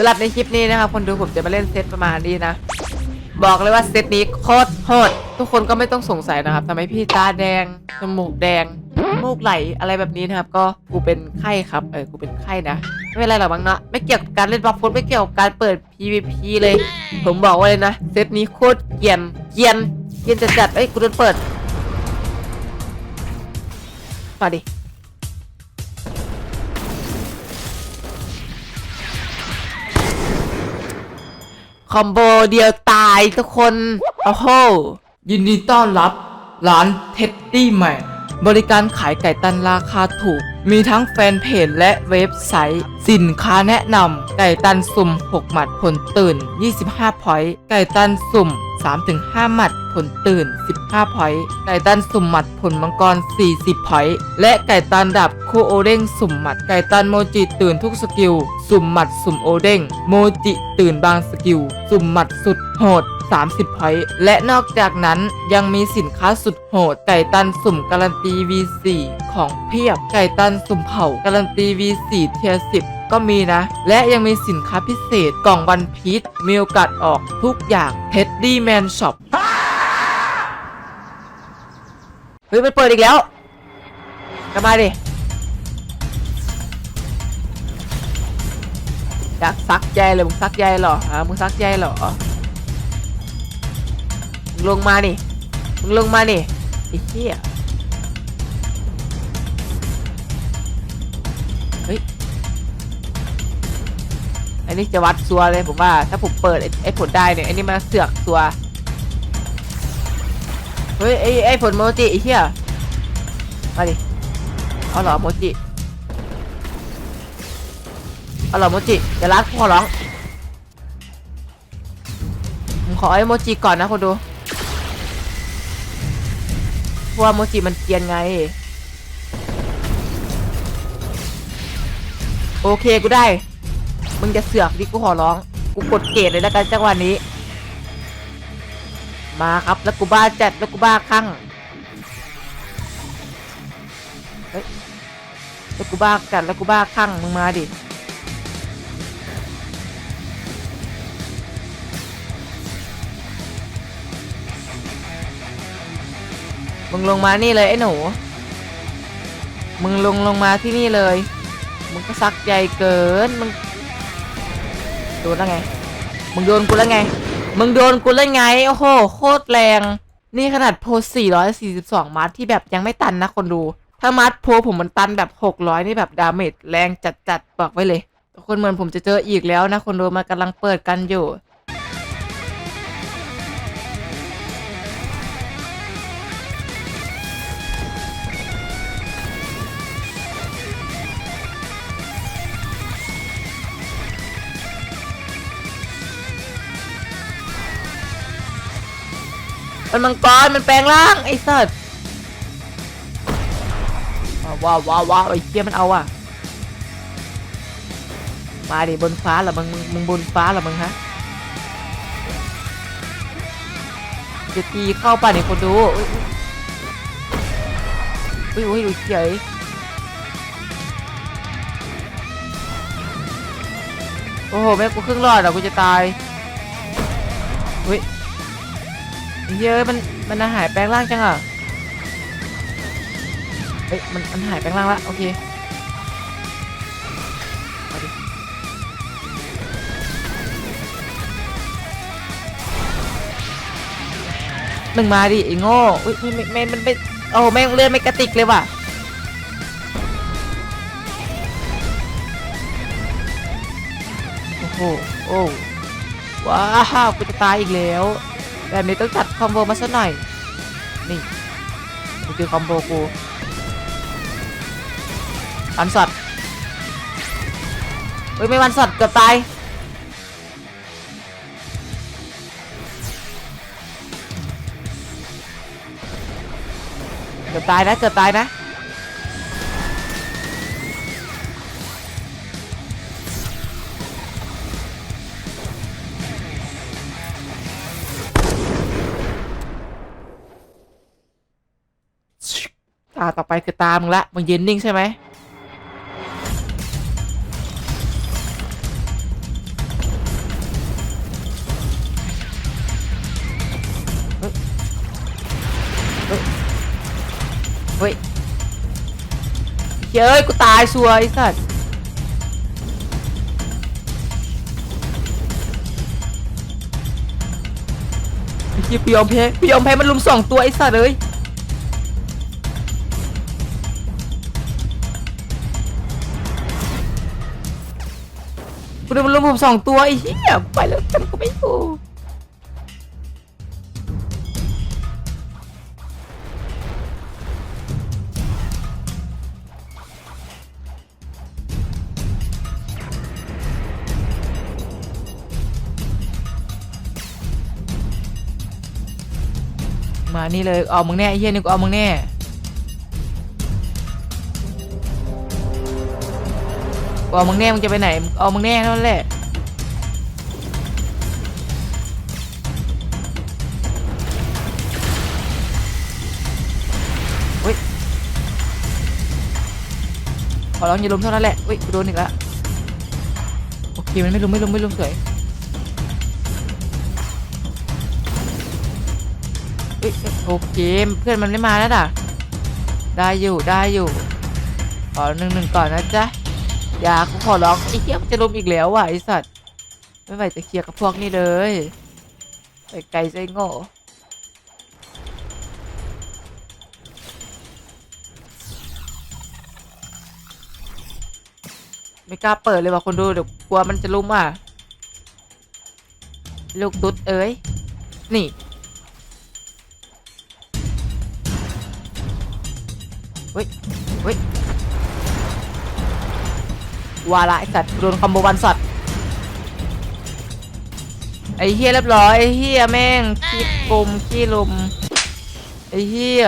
สำหรับในคลิปนี้นะครับคนดูผมจะมาเล่นเซตประมาณนี้นะ บอกเลยว่าเซตนี้โคตรโหดทุกคนก็ไม่ต้องสงสัยนะครับทำไมพี่ตาแดงจมูกแดงมูกไหลอะไรแบบนี้นะครับ ก็กูเป็นไข้ครับเออกูเป็นไข้นะไม่เป็นไรหรอกมั้งเนาะไม่เกี่ยวกับการเล่นบล็อกฟุตไม่เกี่ยวกับการเปิด PVP เลย ผมบอกไว้เลยนะเซตนี้โคตรเกียนเกียนเกียนจัดๆเอ้ยกูโดนเปิดมาดิ คอมโบเดียวตายทุกคน โอ้โห ยินดีต้อนรับร้านเท็ดดี้แมน บริการขายไก่ตันราคาถูก มีทั้งแฟนเพจและเว็บไซต์ สินค้าแนะนำไก่ตันสุ่ม 6 หมัดผลตื่น 25 พอยต์ไก่ตันสุ่ม 3-5 หมัดผลตื่น 15 พอยต์ไก่ตันสุ่มหมัดผลมังกร 40 พอยต์และไก่ตันดับคู่โอเด้งสุ่มหมัดไก่ตันโมจิตื่นทุกสกิล สุ่มหมัดสุ่มโอเด้งโมจิตื่นบางสกิล สุ่มหมัดสุดโหด 30พอยต์และนอกจากนั้นยังมีสินค้าสุดโหด ไก่ตันสุ่มการันตี V4 ของเพียบไก่ตันสุ่มเผาการันตี V4 เทียร์10ก็มีนะ และยังมีสินค้าพิเศษกล่องวันพีชมีโอกาสออกทุกอย่างเท็ดดี้แมนช็อปเฮ้ยมันเปิดอีกแล้วกลับมาดิอยากซักใยเลยมึงซักใยเหรอฮะมึงซักใยเหรอ ลงมาดิมึงลงมาดิไอ้เหี้ยเฮ้ยอันนี้จะวัดซัวเลยผมว่า ถ้าผมเปิดไอ้ผลได้เนี่ยอันนี้มันเสือกซัวเฮ้ยไอ้ไอ้ผลโมจิไอ้เหี้ยมาดิเอาหรอโมจิเอาหรอโมจิอย่ารัดพ่อร้องผมขอไอ้โมจิก่อนนะคนดู ราะว่าโมจิมันเกรียนไง โอเคกูได้ มึงจะเสือกดิกูขอร้อง กูกดเกตเลยแล้วกันจังหวะนี้ มาครับแล้วกูบ้าจัดแล้วกูบ้าคลั่งเฮ้ยแล้วกูบ้าจัดแล้วกูบ้าคลั่งมึงมาดิ มึงลงมานี่เลยไอ้หนู มึงลงลงมาที่นี่เลย มึงก็ซักใจเกิน มึงโดนแล้วไง มึงโดนกูแล้วไง มึงโดนกูแล้วไง โอ้โห โคตรแรง นี่ขนาดโพส442มัดที่แบบยังไม่ตันนะคนดู ถ้ามัดโพผมมันตันแบบ 600 นี่แบบดาเมจแรงจัดๆ บอกไว้เลย คนเหมือนผมจะเจออีกแล้วนะคนดูมันกำลังเปิดกันอยู่ มันมังกร มันแปลงร่างไอ้สัสว้าวว้าวว้าวไอ้เหี้ยมันเอาอะ มาดิบนฟ้าหรอมึงมึงบนฟ้าหรอมึงฮะจะตีเข้าป่ะเนี่ยคนดูอุ้ยอุ้ยอุ้ยเฉยโอ้โหแม่กูครึ่งรอดอะกูจะตายอุ้ย เยอะมันมันหายแปลงร่างจังอะเฮ้ยมันมันหายแปลงร่างละโอเคมาดิมึงมาดิไอ้โง่อุ้ยไม่ไม่ไม่มันไม่โอ้แม่งเลื่อนไม่กระติกเลยว่ะโอ้โหโอ้ว้าวกูจะตายอีกแล้ว แบบนี้ต้องจัดคอมโบมาสักหน่อย นี่กูเจอคอมโบกูวันสัตว์เฮ้ยไม่วันสัตว์เกือบตายเกือบตายนะเกือบตายนะ ตาต่อไปคือตามึงละมึงยืนนิ่งใช่ไหมเฮ้ยเย้ยกูตายชัวไอ้สัสไอ้พี่ยปียอมแพ้ปียอมแพ้มันลุมสองตัวไอ้สัสเลย กูโดนมันลุมผมสองตัวไอ้เหี้ยไปแล้วฉันก็ไม่อยู่มานี่เลยเอามึงแน่ไอ้เฮียนี่กูเอามึงแน่ เอามึงแน่มึงจะไปไหนมึงเอามึงแน่นั่นแหละเฮ้ยขอร้องอย่าล้มเท่านั้นแหละเฮ้ยโดนอีกแล้วโอเคมันไม่ล้มไม่ล้มไม่ล้มสวยเอ้ยเอ้ยโอเคเพื่อนมันไม่มาแล้วด่ะได้อยู่ได้อยู่ขอหนึ่งหนึ่งก่อนนะจ๊ะ อย่ากูขอร้องไอ้เหี้ยมันจะล้มอีกแล้วว่ะไอ้สัตว์ไม่ไหวจะเคลียร์กับพวกนี้เลยไปไกลใจโง่ไม่กล้าเปิดเลยว่ะคนดูเดี๋ยวกลัวมันจะล้มอะ ลูกตุ๊ดเอ้ย นี่ เฮ้ย เฮ้ย วาระไอสัตว์โดนคอมโบวันสัตว์ไอเฮียเรียบร้อยไอเฮียแม่งขี้กลมขี้ลมไอเฮีย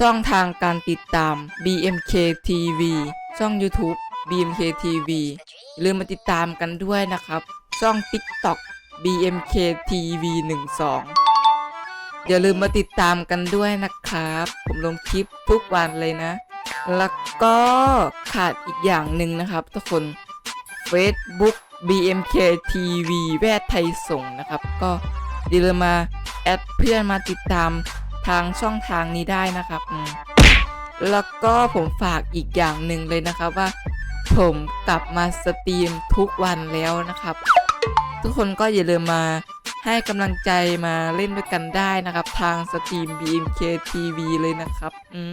ช่องทางการติดตาม BMK TV ช่อง YouTube BMK TV อย่าลืมมาติดตามกันด้วยนะครับ ช่อง TikTok BMK TV 12 อย่าลืมมาติดตามกันด้วยนะครับ ผมลงคลิปทุกวันเลยนะ แล้วก็ขาดอีกอย่างหนึ่งนะครับ ทุกคน Facebook BMK TV แวดไทยส่งนะครับ ก็อย่าลืมมาแอดเพื่อนมาติดตาม ทางช่องทางนี้ได้นะครับแล้วก็ผมฝากอีกอย่างหนึ่งเลยนะครับว่า ผมกลับมาสตรีมทุกวันแล้วนะครับ ทุกคนก็อย่าลืมมาให้กำลังใจมาเล่นด้วยกันได้นะครับ ทางสตรีม BMK TV เลยนะครับ อืม